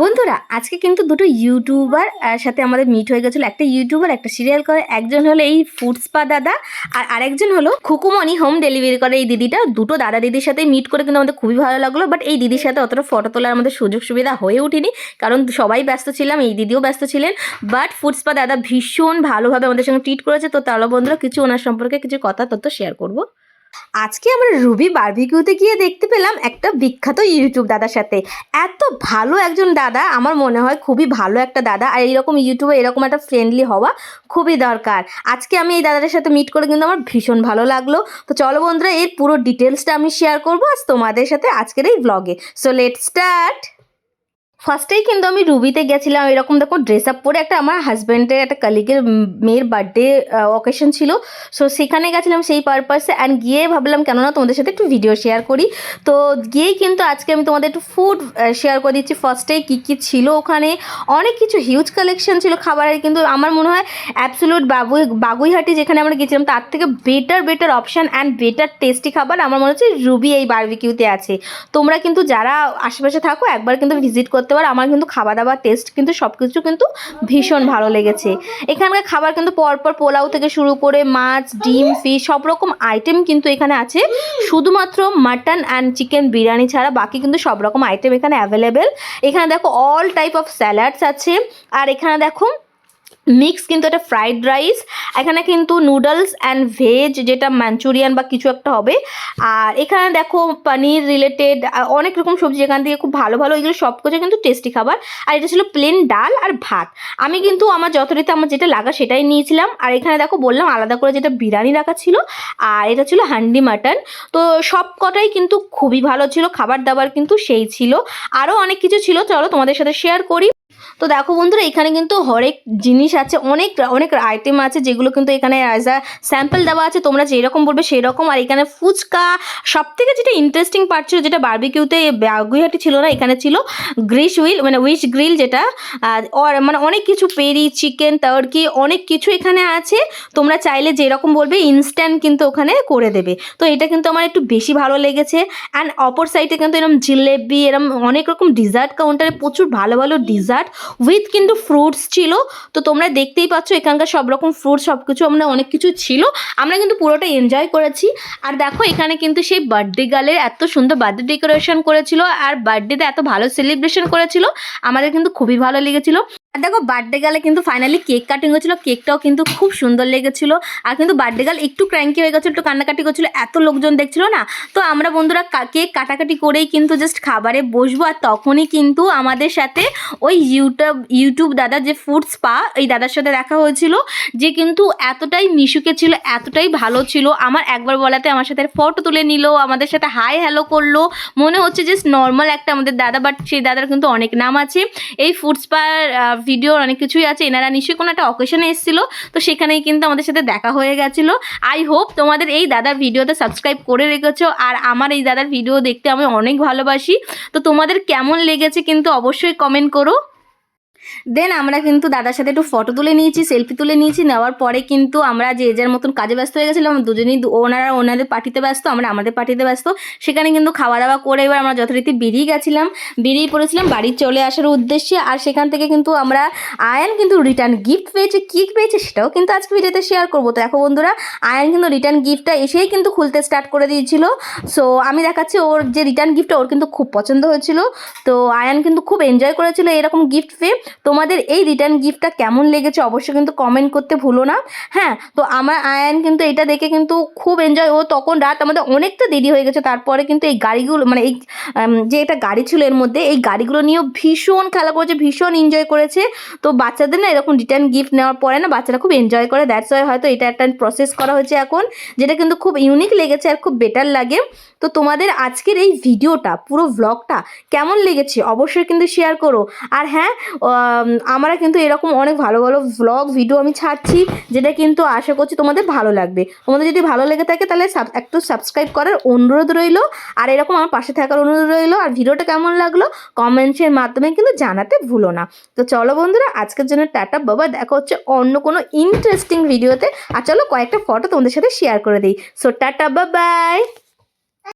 বন্ধুরা, আজকে কিন্তু দুটো ইউটিউবার সাথে আমাদের মিট হয়ে গেছিল। একটা ইউটিউবার একটা সিরিয়াল করে। একজন হলো এই ফুড স্পা দাদা, আর আরেকজন হলো খুকুমনি হোম ডেলিভারি করে এই দিদিটা। দুটো দাদা দিদির সাথে মিট করে কিন্তু আমাদের খুবই ভালো লাগল বাট এই দিদির সাথে অতটা ফটো তোলার আমাদের সুযোগ সুবিধা হয়ে ওঠেনি, কারণ সবাই ব্যস্ত ছিলাম, এই দিদিও ব্যস্ত ছিলেন। বাট ফুড স্পা দাদা ভীষণ ভালোভাবে আমাদের সঙ্গে ট্রিট করেছে। তো তাহলে বন্ধুরা, কিছু ওনার সম্পর্কে কিছু কথা তথ্য শেয়ার করব। আজকে আমরা রুবি বারবিকিউতে গিয়ে দেখতে পেলাম একটা বিখ্যাত ইউটিউব দাদার সাথে। এত ভালো একজন দাদা, আমার মনে হয় খুবই ভালো একটা দাদা। আর এইরকম ইউটিউবে এরকম একটা ফ্রেন্ডলি হওয়া খুবই দরকার। আজকে আমি এই দাদাটার সাথে মিট করে কিন্তু আমার ভীষণ ভালো লাগল। তো চলো বন্ধুরা, এর পুরো ডিটেলসটা আমি শেয়ার করব আজ তোমাদের সাথে আজকের এই ব্লগে সো লেট স্টার্ট ফার্স্টেই কিন্তু আমি রুবিতে গেছিলাম, এরকম দেখো ড্রেস আপ পরে একটা আমার হাজব্যান্ডের একটা কালিগের মেয়ের বার্থডে অকেশন ছিল। সো সেখানে গেছিলাম সেই পারপাসে অ্যান্ড গিয়ে ভাবলাম, কেননা তোমাদের সাথে একটু ভিডিও শেয়ার করি। তো গিয়েই কিন্তু আজকে আমি তোমাদের একটু ফুড শেয়ার করে দিচ্ছি। ফার্স্টেই কী কী ছিল ওখানে? অনেক কিছু হিউজ কালেকশন ছিল খাবারের, কিন্তু আমার মনে হয় অ্যাবসোলুট বাবুই, বাগুইহাটি যেখানে আমরা গেছিলাম, তার থেকে better better option and better tasty খাবার আমার মনে হচ্ছে রুবি এই বারবিকিউতে আছে। তোমরা কিন্তু যারা আশেপাশে থাকো, একবার কিন্তু ভিজিট করতে পারো, আমার কিন্তু খাওয়া দাবার টেস্ট কিন্তু সব কিছু কিন্তু ভীষণ ভালো লেগেছে। এখানকার খাবার কিন্তু পরপর পোলাও থেকে শুরু করে মাছ, ডিম ফিশ সব রকম আইটেম কিন্তু এখানে আছে। শুধুমাত্র মাটন অ্যান্ড চিকেন বিরিয়ানি ছাড়া বাকি কিন্তু সব রকম আইটেম এখানে অ্যাভেলেবেল এখানে দেখো অল টাইপ অফ স্যালাডস আছে। আর এখানে দেখো মিক্স কিন্তু এটা ফ্রাইড রাইস এখানে কিন্তু নুডলস অ্যান্ড ভেজ যেটা মাঞ্চুরিয়ান বা কিছু একটা হবে। আর এখানে দেখো পনির রিলেটেড অনেক রকম সবজি এখান থেকে খুব ভালো ভালো এগুলো সব কিছু কিন্তু টেস্টি খাবার। আর এটা ছিল প্লেন ডাল আর ভাত। আমি কিন্তু আমার যথারীতি আমার যেটা লাগা সেটাই নিয়েছিলাম। আর এখানে দেখো বললাম আলাদা করে যেটা বিরিয়ানি রাখা ছিল, আর এটা ছিল হান্ডি মাটন। তো সব কটাই কিন্তু খুবই ভালো ছিল, খাবার দাবার কিন্তু সেই ছিল। আরও অনেক কিছু ছিল, চলো তোমাদের সাথে শেয়ার করি। তো দেখো বন্ধুরা, এখানে কিন্তু হরেক জিনিস আছে, অনেক অনেক আইটেম আছে যেগুলো কিন্তু এখানে অ্যাজ আ স্যাম্পল দেওয়া আছে। তোমরা যেরকম বলবে সেই রকম আর এখানে ফুচকা সব থেকে যেটা ইন্টারেস্টিং পার্ট ছিল, যেটা বার্বিকিউতে বাগুইহাটি ছিল না, এখানে ছিল গ্রিস উইল মানে উইচ গ্রিল যেটা। মানে অনেক কিছু, পেরি, চিকেন, টার্কি, অনেক কিছু এখানে আছে। তোমরা চাইলে যেরকম বলবে ইনস্ট্যান্ট কিন্তু ওখানে করে দেবে। তো এটা কিন্তু আমার একটু বেশি ভালো লেগেছে। অ্যান্ড অপর সাইডে কিন্তু এরকম জিলেবি এরকম অনেক রকম ডিজার্ট কাউন্টারে প্রচুর ভালো ভালো ডিজার্ট উইথ কিন্তু ফ্রুটস ছিল, তো তোমরা দেখতেই পাচ্ছ এখানকার সব রকম ফ্রুটস সব কিছু আমরা অনেক কিছু ছিল। আমরা কিন্তু পুরোটা এনজয় করেছি। আর দেখো এখানে কিন্তু সেই বার্থডে গার্লের এত সুন্দর বার্থডে ডেকোরেশন করেছিল, আর বার্থডেতে এত ভালো সেলিব্রেশন করেছিল, আমাদের কিন্তু খুবই ভালো লেগেছিল। আর দেখো বার্থডে গালে কিন্তু ফাইনালি কেক কাটিং হয়েছিল কেকটাও কিন্তু খুব সুন্দর লেগেছিল। আর কিন্তু বার্থডে গাল একটু ক্র্যাঙ্কি হয়ে গেছিল, একটু কান্নাকাটি করছিল, এত লোকজন দেখছিল না। তো আমরা বন্ধুরা কেক কাটাকাটি করেই কিন্তু জাস্ট খাবারে বসবো, আর তখনই কিন্তু আমাদের সাথে ওই ইউটিউব ইউটিউব দাদা যে ফুড স্পা এই দাদার সাথে দেখা হয়েছিল, যে কিন্তু এতটাই মিশুকে ছিল, এতটাই ভালো ছিল। আমার একবার বলাতে আমার সাথে ফটো তুলে নিল, আমাদের সাথে হাই হ্যালো করল। মনে হচ্ছে যে নর্মাল একটা আমাদের দাদা বাট সেই দাদার কিন্তু অনেক নাম আছে। এই ফুড স্পার ভিডিও অনেক কিছুই আছে। এনারা নিশ্চয়ই কোনো একটা অকেশনে এসেছিল, তো সেখানেই কিন্তু আমাদের সাথে দেখা হয়ে গেছিল। আই হোপ তোমাদের এই দাদার ভিডিওতে সাবস্ক্রাইব করে রেখেছো, আর আমার এই দাদার ভিডিও দেখতে আমি অনেক ভালোবাসি। তো তোমাদের কেমন লেগেছে কিন্তু অবশ্যই কমেন্ট করো। দেন আমরা কিন্তু দাদার সাথে একটু ফটো তুলে নিয়েছি সেলফি তুলে নিয়েছি। নেওয়ার পরে কিন্তু আমরা যে যার মতন কাজে ব্যস্ত হয়ে গেছিলাম, দুজনেই ওনারা ওনাদের পার্টিতে ব্যস্ত, আমরা আমাদের পার্টিতে ব্যস্ত। সেখানে কিন্তু খাওয়া দাওয়া করে এবার আমরা যথারীতি বেরিয়ে গেছিলাম। বেরিয়ে পড়েছিলাম, বাড়ি চলে আসার উদ্দেশ্যে। আর সেখান থেকে কিন্তু আমরা আয়ান কিন্তু রিটার্ন গিফট পেয়েছে। কী পেয়েছে সেটাও কিন্তু আজকে ভিডিওতে শেয়ার করব। তো দেখো বন্ধুরা, আয়ান কিন্তু রিটার্ন গিফটটা এসেই কিন্তু খুলতে স্টার্ট করে দিয়েছিল। সো আমি দেখাচ্ছি ওর যে রিটার্ন গিফটটা ওর কিন্তু খুব পছন্দ হয়েছিল। তো আয়ান কিন্তু খুব এনজয় করেছিল এরকম গিফট পেয়ে। তোমাদের এই রিটার্ন গিফটটা কেমন লেগেছে অবশ্যই কিন্তু কমেন্ট করতে ভুলো না। হ্যাঁ তো আমার আয়ান কিন্তু এটা দেখে কিন্তু খুব এনজয় ও তখন রাত আমাদের অনেকটা দেরি হয়ে গেছে, তারপরে কিন্তু এই গাড়িগুলো মানে এই যে একটা গাড়ি ছিল এর মধ্যে, এই গাড়িগুলো নিয়েও ভীষণ খেলা করেছে, ভীষণ এনজয় করেছে। তো বাচ্চাদের না এরকম রিটার্ন গিফট নেওয়ার পরে না বাচ্চারা খুব এনজয় করে দ্যাটস ওয়াই হয়তো এটা একটা প্রসেস করা হয়েছে এখন, যেটা কিন্তু খুব ইউনিক লেগেছে আর খুব বেটার লাগে। তো তোমাদের আজকের এই ভিডিওটা পুরো ভ্লগটা কেমন লেগেছে অবশ্যই কিন্তু শেয়ার করো। আর হ্যাঁ আমরা কিন্তু এরকম অনেক ভালো ভালো ভ্লগ ভিডিও আমি ছাড়ছি, যেটা কিন্তু আশা করছি তোমাদের ভালো লাগবে। তোমাদের যদি ভালো লেগে থাকে তাহলে একটু সাবস্ক্রাইব করার অনুরোধ রইল। আর এরকম আমার পাশে থাকার অনুরোধ রইল। আর ভিডিওটা কেমন লাগল কমেন্টসের মাধ্যমে কিন্তু জানাতে ভুলো না। তো চলো বন্ধুরা, আজকের জন্য টাটা, বাবা, দেখা হচ্ছে অন্য কোনো ইন্টারেস্টিং ভিডিওতে আর চলো কয়েকটা ফটো তোমাদের সাথে শেয়ার করে দিই। সো টাটা বাবাই